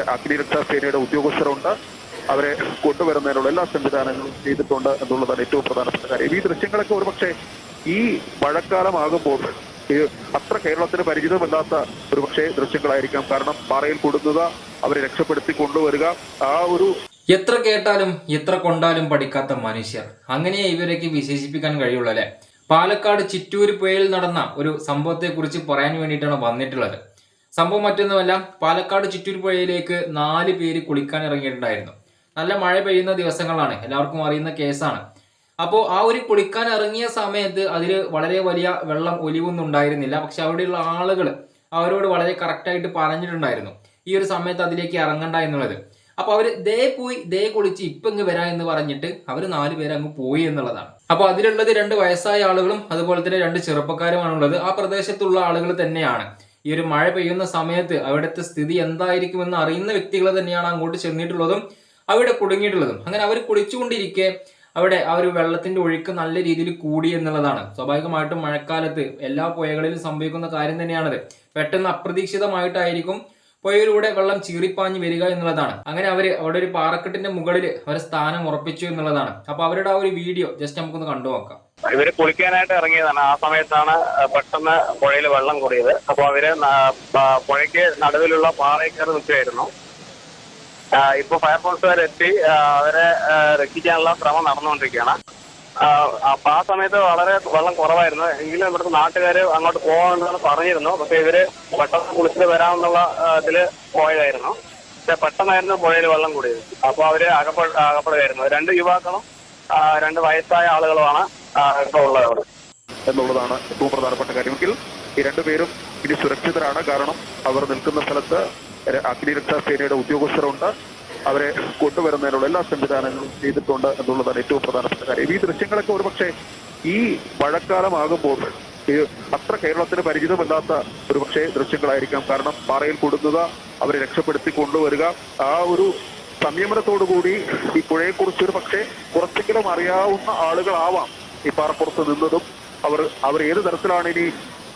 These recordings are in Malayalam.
അഗ്നിരക്ഷാ സേനയുടെ ഉദ്യോഗസ്ഥരുണ്ട്. അവരെ കൊണ്ടുവരുന്നതിനുള്ള എല്ലാ സംവിധാനങ്ങളും ചെയ്തിട്ടുണ്ട് എന്നുള്ളതാണ് ഏറ്റവും പ്രധാനപ്പെട്ട കാര്യം. ഈ ദൃശ്യങ്ങളൊക്കെ ഒരുപക്ഷെ ഈ മഴക്കാലമാകുമ്പോൾ അത്ര കേരളത്തിന് പരിചിതമല്ലാത്ത ഒരു പക്ഷേ ദൃശ്യങ്ങളായിരിക്കാം. കാരണം പാറയിൽ കൊടുക്കുക അവരെ രക്ഷപ്പെടുത്തി കൊണ്ടുവരിക ആ ഒരു എത്ര കേട്ടാലും എത്ര കൊണ്ടാലും പഠിക്കാത്ത മനുഷ്യർ. അങ്ങനെ ഇവരേക്ക് വിശേഷിപ്പിക്കാൻ കഴിയുള്ളൂ അല്ലെ? പാലക്കാട് ചിറ്റൂർ പുഴയിൽ നടന്ന ഒരു സംഭവത്തെ കുറിച്ച് പറയാൻ വേണ്ടിയിട്ടാണ് വന്നിട്ടുള്ളത്. സംഭവം മറ്റൊന്നുമല്ല പാലക്കാട് ചിറ്റൂർ പുഴയിലേക്ക് നാല് പേര് കുളിക്കാൻ ഇറങ്ങിയിട്ടുണ്ടായിരുന്നു. നല്ല മഴ പെയ്യുന്ന ദിവസങ്ങളാണ് എല്ലാവർക്കും അറിയുന്ന കേസാണ്. അപ്പോൾ ആ ഒരു കുളിക്കാൻ ഇറങ്ങിയ സമയത്ത് അതിൽ വളരെ വലിയ വെള്ളം ഒലിവൊന്നും ഉണ്ടായിരുന്നില്ല. പക്ഷെ അവിടെയുള്ള ആളുകൾ അവരോട് വളരെ കറക്റ്റായിട്ട് പറഞ്ഞിട്ടുണ്ടായിരുന്നു ഈ ഒരു സമയത്ത് അതിലേക്ക് ഇറങ്ങണ്ട എന്നുള്ളത്. അപ്പോൾ അവർ ദേ പോയി ദേ കുളിച്ച് ഇപ്പൊ ഇങ്ങ് വരാ എന്ന് പറഞ്ഞിട്ട് അവർ നാല് പേര് അങ്ങ് പോയി എന്നുള്ളതാണ്. അപ്പോൾ അതിലുള്ളത് രണ്ട് വയസ്സായ ആളുകളും അതുപോലെ തന്നെ രണ്ട് ചെറുപ്പക്കാരുമാണുള്ളത്. ആ പ്രദേശത്തുള്ള ആളുകൾ തന്നെയാണ്. ഈ ഒരു മഴ പെയ്യുന്ന സമയത്ത് അവിടുത്തെ സ്ഥിതി എന്തായിരിക്കുമെന്ന് അറിയുന്ന വ്യക്തികൾ തന്നെയാണ് അങ്ങോട്ട് ചെന്നിട്ടുള്ളതും അവിടെ കുടുങ്ങിയിട്ടുള്ളതും. അങ്ങനെ അവർ കുളിച്ചുകൊണ്ടിരിക്കെ അവിടെ ആ ഒരു വെള്ളത്തിന്റെ ഒഴുക്ക് നല്ല രീതിയിൽ കൂടി എന്നുള്ളതാണ്. സ്വാഭാവികമായിട്ടും മഴക്കാലത്ത് എല്ലാ പുഴകളിലും സംഭവിക്കുന്ന കാര്യം തന്നെയാണത്. പെട്ടെന്ന് അപ്രതീക്ഷിതമായിട്ടായിരിക്കും പുഴയിലൂടെ വെള്ളം ചീറിപ്പാഞ്ഞ് വരിക എന്നുള്ളതാണ്. അങ്ങനെ അവർ അവിടെ ഒരു പാറക്കെട്ടിന്റെ മുകളിൽ അവരെ സ്ഥാനം ഉറപ്പിച്ചു എന്നുള്ളതാണ്. അപ്പൊ അവരുടെ ആ ഒരു വീഡിയോ ജസ്റ്റ് നമുക്കൊന്ന് കണ്ടു നോക്കാം. ഇവർ കുളിക്കാനായിട്ട് ഇറങ്ങിയതാണ്. ആ സമയത്താണ് പെട്ടെന്ന് പുഴയിൽ വെള്ളം കൂടിയത്. അപ്പൊ അവർ പുഴയ്ക്ക് നടുവിലുള്ള പാറയിൽ കയറി നിൽക്കുകയായിരുന്നു. ഇപ്പൊ ഫയർഫോഴ്സുകാരെത്തി അവരെ രക്ഷിക്കാനുള്ള ശ്രമം നടന്നുകൊണ്ടിരിക്കുകയാണ്. അപ്പൊ ആ സമയത്ത് വളരെ വെള്ളം കുറവായിരുന്നു. എങ്കിലും ഇവിടുത്തെ നാട്ടുകാര് അങ്ങോട്ട് പോകാമെന്നാണ് പറഞ്ഞിരുന്നു. പക്ഷെ ഇവർ പെട്ടെന്ന് കുളിച്ചിട്ട് വരാമെന്നുള്ള ഇതിൽ പോയതായിരുന്നു. പക്ഷെ പെട്ടെന്നായിരുന്നു പുഴയിൽ വെള്ളം കൂടിയത്. അപ്പൊ അവർ അകപ്പെ അകപ്പെടുകയായിരുന്നു. രണ്ട് യുവാക്കളും രണ്ട് വയസ്സായ ആളുകളുമാണ് ഇപ്പോൾ ഇപ്പൊ ഉള്ളത് അവിടെ. എന്നുള്ളതാണ് ഏറ്റവും പ്രധാനപ്പെട്ട കാര്യമെങ്കിൽ ഈ രണ്ടുപേരും ഇനി സുരക്ഷിതരാണ്. കാരണം അവർ നിൽക്കുന്ന സ്ഥലത്ത് അഗ്നിരക്ഷാ സേനയുടെ ഉദ്യോഗസ്ഥരുണ്ട്. അവരെ കൊണ്ടുവരുന്നതിനുള്ള എല്ലാ സംവിധാനങ്ങളും ചെയ്തിട്ടുണ്ട് എന്നുള്ളതാണ് ഏറ്റവും പ്രധാനപ്പെട്ട കാര്യം. ഈ ദൃശ്യങ്ങളൊക്കെ ഒരുപക്ഷെ ഈ മഴക്കാലമാകുമ്പോൾ അത്ര കേരളത്തിന് പരിചിതമല്ലാത്ത ഒരു പക്ഷേ ദൃശ്യങ്ങളായിരിക്കാം. കാരണം പാറയിൽ കൊടുക്കുക അവരെ രക്ഷപ്പെടുത്തി കൊണ്ടുവരിക. ആ ഒരു സംയമനത്തോടുകൂടി ഈ പുഴയെക്കുറിച്ച് ഒരു പക്ഷേ കുറച്ചെങ്കിലും അറിയാവുന്ന ആളുകളാവാം ഈ പാറപ്പുറത്ത് നിന്നതും. അവർ അവർ ഏത് തരത്തിലാണ് ഇനി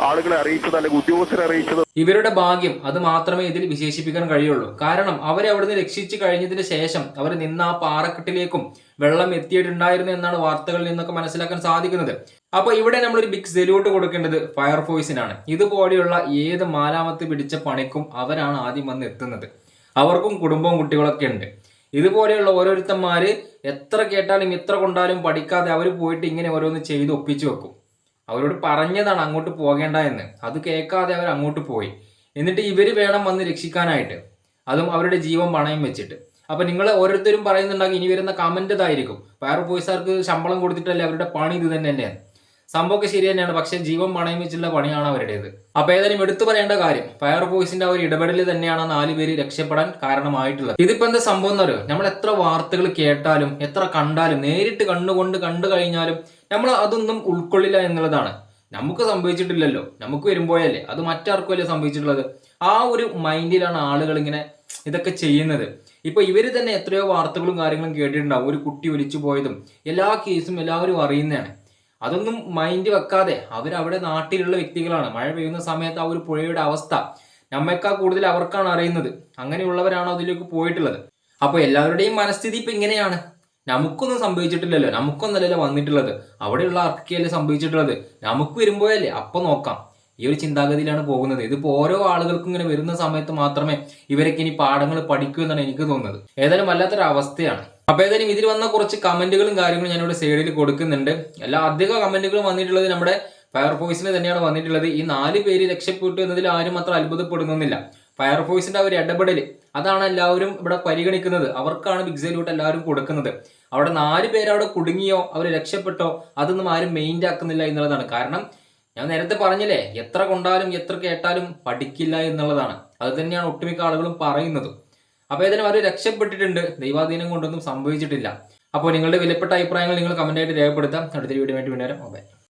ആളുകളെ അറിയിച്ചത് അല്ലെങ്കിൽ ഉദ്യോഗസ്ഥരെ അറിയിച്ചത് ഇവരുടെ ഭാഗ്യം അത് മാത്രമേ ഇതിൽ വിശേഷിപ്പിക്കാൻ കഴിയുള്ളൂ. കാരണം അവരെ അവിടുന്ന് രക്ഷിച്ചു കഴിഞ്ഞതിന് ശേഷം അവർ നിന്ന ആ പാറക്കെട്ടിലേക്കും വെള്ളം എത്തിയിട്ടുണ്ടായിരുന്നു എന്നാണ് വാർത്തകളിൽ നിന്നൊക്കെ മനസ്സിലാക്കാൻ സാധിക്കുന്നത്. അപ്പൊ ഇവിടെ നമ്മൾ ഒരു ബിഗ് സെല്യൂട്ട് കൊടുക്കേണ്ടത് ഫയർഫോഴ്സിനാണ് ഇതുപോലെയുള്ള ഏത് മാലാമത്ത് പിടിച്ച പണിക്കും അവരാണ് ആദ്യം വന്ന് എത്തുന്നത്. അവർക്കും കുടുംബവും കുട്ടികളൊക്കെ ഉണ്ട്. ഇതുപോലെയുള്ള ഓരോരുത്തന്മാര് എത്ര കേട്ടാലും എത്ര കൊണ്ടാലും പഠിക്കാതെ അവർ പോയിട്ട് ഇങ്ങനെ ഓരോന്ന് ചെയ്ത് ഒപ്പിച്ചു വെക്കും. അവരോട് പറഞ്ഞതാണ് അങ്ങോട്ട് പോകേണ്ട എന്ന്. അത് കേൾക്കാതെ അവർ അങ്ങോട്ട് പോയി. എന്നിട്ട് ഇവർ വേണം വന്ന് രക്ഷിക്കാനായിട്ട്. അതും അവരുടെ ജീവൻ പണയം വെച്ചിട്ട്. അപ്പൊ നിങ്ങൾ ഓരോരുത്തരും പറയുന്നുണ്ടാകും ഇനി വരുന്ന കമന്റ് ഇതായിരിക്കും. വേറെ പോലീസുകാർക്ക് ശമ്പളം കൊടുത്തിട്ടല്ലേ അവരുടെ പണി ഇത് തന്നെ സംഭവമൊക്കെ ശരി തന്നെയാണ്. പക്ഷെ ജീവൻ പണയം വെച്ചുള്ള പണിയാണ് അവരുടേത്. അപ്പൊ ഏതായാലും എടുത്തു പറയേണ്ട കാര്യം. ഫയർ ഫോഴ്സിന്റെ ഒരു ഇടപെടൽ തന്നെയാണ് നാല് പേര് രക്ഷപ്പെടാൻ കാരണമായിട്ടുള്ളത്. ഇതിപ്പോ എന്താ സംഭവം എന്ന് പറയുമോ നമ്മൾ എത്ര വാർത്തകൾ കേട്ടാലും എത്ര കണ്ടാലും നേരിട്ട് കണ്ണുകൊണ്ട് കണ്ടു കഴിഞ്ഞാലും നമ്മൾ അതൊന്നും ഉൾക്കൊള്ളില്ല എന്നുള്ളതാണ്. നമുക്ക് സംഭവിച്ചിട്ടില്ലല്ലോ. നമുക്ക് വരുമ്പോഴല്ലേ അത് മറ്റാർക്കും അല്ലേ സംഭവിച്ചിട്ടുള്ളത്? ആ ഒരു മൈൻഡിലാണ് ആളുകൾ ഇങ്ങനെ ഇതൊക്കെ ചെയ്യുന്നത്. ഇപ്പൊ ഇവർ തന്നെ എത്രയോ വാർത്തകളും കാര്യങ്ങളും കേട്ടിട്ടുണ്ടാവും. ഒരു കുട്ടി ഒലിച്ചു പോയതും എല്ലാ കേസും എല്ലാവരും അറിയുന്നതാണ്. അതൊന്നും മൈൻഡ് വെക്കാതെ അവരവിടെ നാട്ടിലുള്ള വ്യക്തികളാണ്. മഴ പെയ്യുന്ന സമയത്ത് ആ ഒരു പുഴയുടെ അവസ്ഥ നമ്മേക്കാൾ കൂടുതൽ അവർക്കാണ് അറിയുന്നത്. അങ്ങനെയുള്ളവരാണ് അതിലേക്ക് പോയിട്ടുള്ളത്. അപ്പോൾ എല്ലാവരുടെയും മനസ്ഥിതി ഇപ്പൊ ഇങ്ങനെയാണ്. നമുക്കൊന്നും സംഭവിച്ചിട്ടില്ലല്ലോ. നമുക്കൊന്നല്ലല്ലോ വന്നിട്ടുള്ളത്. അവിടെയുള്ള ആർക്കൊക്കെയല്ലേ സംഭവിച്ചിട്ടുള്ളത്? നമുക്ക് വരുമ്പോഴല്ലേ? അപ്പൊ നോക്കാം. ഈ ഒരു ചിന്താഗതിയിലാണ് പോകുന്നത്. ഇതിപ്പോ ഓരോ ആളുകൾക്കും ഇങ്ങനെ വരുന്ന സമയത്ത് മാത്രമേ ഇവരൊക്കെ ഇനി പാഠങ്ങൾ പഠിക്കൂ എന്നാണ് എനിക്ക് തോന്നുന്നത്. ഏതായാലും വല്ലാത്തൊരു അവസ്ഥയാണ്. അപ്പൊ ഏതായാലും ഇതിൽ വന്ന കുറച്ച് കമന്റുകളും കാര്യങ്ങളും ഞാനിവിടെ സൈഡിൽ കൊടുക്കുന്നുണ്ട്. എല്ലാ അധിക കമന്റുകളും വന്നിട്ടുള്ളത് നമ്മുടെ ഫയർഫോഴ്സിന് തന്നെയാണ് വന്നിട്ടുള്ളത്. ഈ നാല് പേര് രക്ഷപ്പെട്ടു എന്നതിൽ ആരും അത്ര അത്ഭുതപ്പെടുന്നൊന്നുമില്ല. ഫയർഫോഴ്സിന്റെ ആ ഒരു ഇടപെടൽ അതാണ് എല്ലാവരും ഇവിടെ പരിഗണിക്കുന്നത്. അവർക്കാണ് ബിഗ് സല്യൂട്ട് എല്ലാവരും കൊടുക്കുന്നത്. അവിടെ നാല് പേര് അവിടെ കുടുങ്ങിയോ അവർ രക്ഷപ്പെട്ടോ അതൊന്നും ആരും മെയിന്റെ ആക്കുന്നില്ല എന്നുള്ളതാണ്. കാരണം ഞാൻ നേരത്തെ പറഞ്ഞില്ലേ എത്ര കൊണ്ടാലും എത്ര കേട്ടാലും പഠിക്കില്ല എന്നുള്ളതാണ്. അത് തന്നെയാണ് ഒട്ടുമിക്ക ആളുകളും പറയുന്നത്. അപ്പോൾ ഏതായാലും അവർ രക്ഷപ്പെട്ടിട്ടുണ്ട്. ദൈവാധീനം കൊണ്ടൊന്നും സംഭവിച്ചിട്ടില്ല. അപ്പോൾ നിങ്ങളുടെ വിലപ്പെട്ട അഭിപ്രായങ്ങൾ നിങ്ങൾ കമന്റായിട്ട് രേഖപ്പെടുത്താം. അടുത്ത വീഡിയോ വേണ്ടി വീണ്ടും ഓക്കെ